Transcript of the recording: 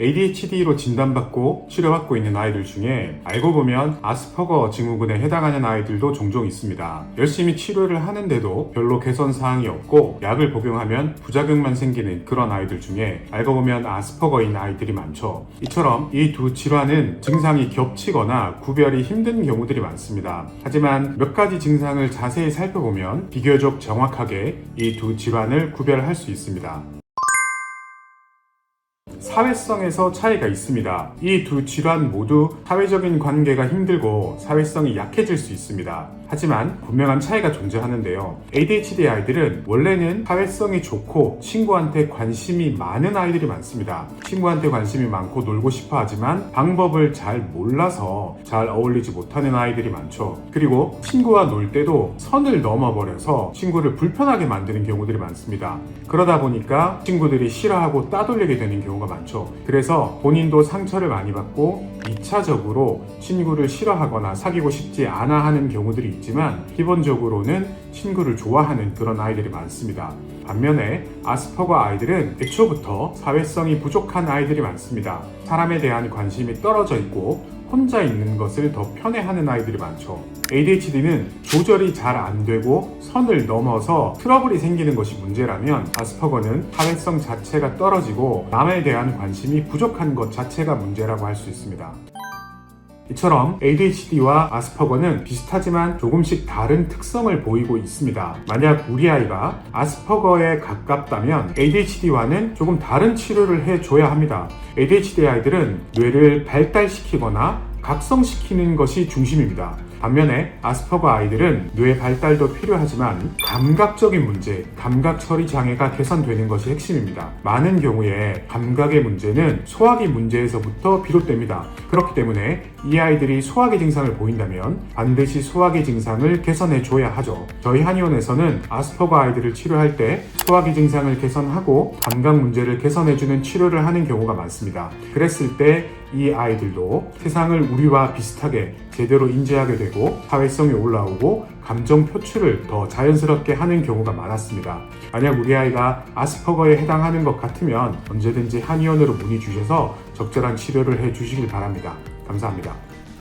ADHD로 진단받고 치료받고 있는 아이들 중에 알고 보면 아스퍼거 증후군에 해당하는 아이들도 종종 있습니다. 열심히 치료를 하는데도 별로 개선 사항이 없고 약을 복용하면 부작용만 생기는 그런 아이들 중에 알고 보면 아스퍼거인 아이들이 많죠. 이처럼 이 두 질환은 증상이 겹치거나 구별이 힘든 경우들이 많습니다. 하지만 몇 가지 증상을 자세히 살펴보면 비교적 정확하게 이 두 질환을 구별할 수 있습니다. 사회성에서 차이가 있습니다. 이 두 질환 모두 사회적인 관계가 힘들고 사회성이 약해질 수 있습니다. 하지만 분명한 차이가 존재하는데요. ADHD 아이들은 원래는 사회성이 좋고 친구한테 관심이 많은 아이들이 많습니다. 친구한테 관심이 많고 놀고 싶어 하지만 방법을 잘 몰라서 잘 어울리지 못하는 아이들이 많죠. 그리고 친구와 놀 때도 선을 넘어버려서 친구를 불편하게 만드는 경우들이 많습니다. 그러다 보니까 친구들이 싫어하고 따돌리게 되는 경우가 많죠. 그래서 본인도 상처를 많이 받고 2차적으로 친구를 싫어하거나 사귀고 싶지 않아 하는 경우들이 있지만 기본적으로는 친구를 좋아하는 그런 아이들이 많습니다. 반면에 아스퍼거 아이들은 애초부터 사회성이 부족한 아이들이 많습니다. 사람에 대한 관심이 떨어져 있고 혼자 있는 것을 더 편해하는 아이들이 많죠. ADHD는 조절이 잘 안 되고 선을 넘어서 트러블이 생기는 것이 문제라면 아스퍼거는 사회성 자체가 떨어지고 남에 대한 관심이 부족한 것 자체가 문제라고 할 수 있습니다. 이처럼 ADHD와 아스퍼거는 비슷하지만 조금씩 다른 특성을 보이고 있습니다. 만약 우리 아이가 아스퍼거에 가깝다면 ADHD와는 조금 다른 치료를 해줘야 합니다. ADHD 아이들은 뇌를 발달시키거나 각성시키는 것이 중심입니다. 반면에 아스퍼거 아이들은 뇌 발달도 필요하지만 감각적인 문제, 감각 처리 장애가 개선되는 것이 핵심입니다. 많은 경우에 감각의 문제는 소화기 문제에서부터 비롯됩니다. 그렇기 때문에 이 아이들이 소화기 증상을 보인다면 반드시 소화기 증상을 개선해 줘야 하죠. 저희 한의원에서는 아스퍼거 아이들을 치료할 때 소화기 증상을 개선하고 감각 문제를 개선해 주는 치료를 하는 경우가 많습니다. 그랬을 때 이 아이들도 세상을 우리와 비슷하게 제대로 인지하게 되고 사회성이 올라오고 감정 표출을 더 자연스럽게 하는 경우가 많았습니다. 만약 우리 아이가 아스퍼거에 해당하는 것 같으면 언제든지 한의원으로 문의 주셔서 적절한 치료를 해 주시길 바랍니다. 감사합니다.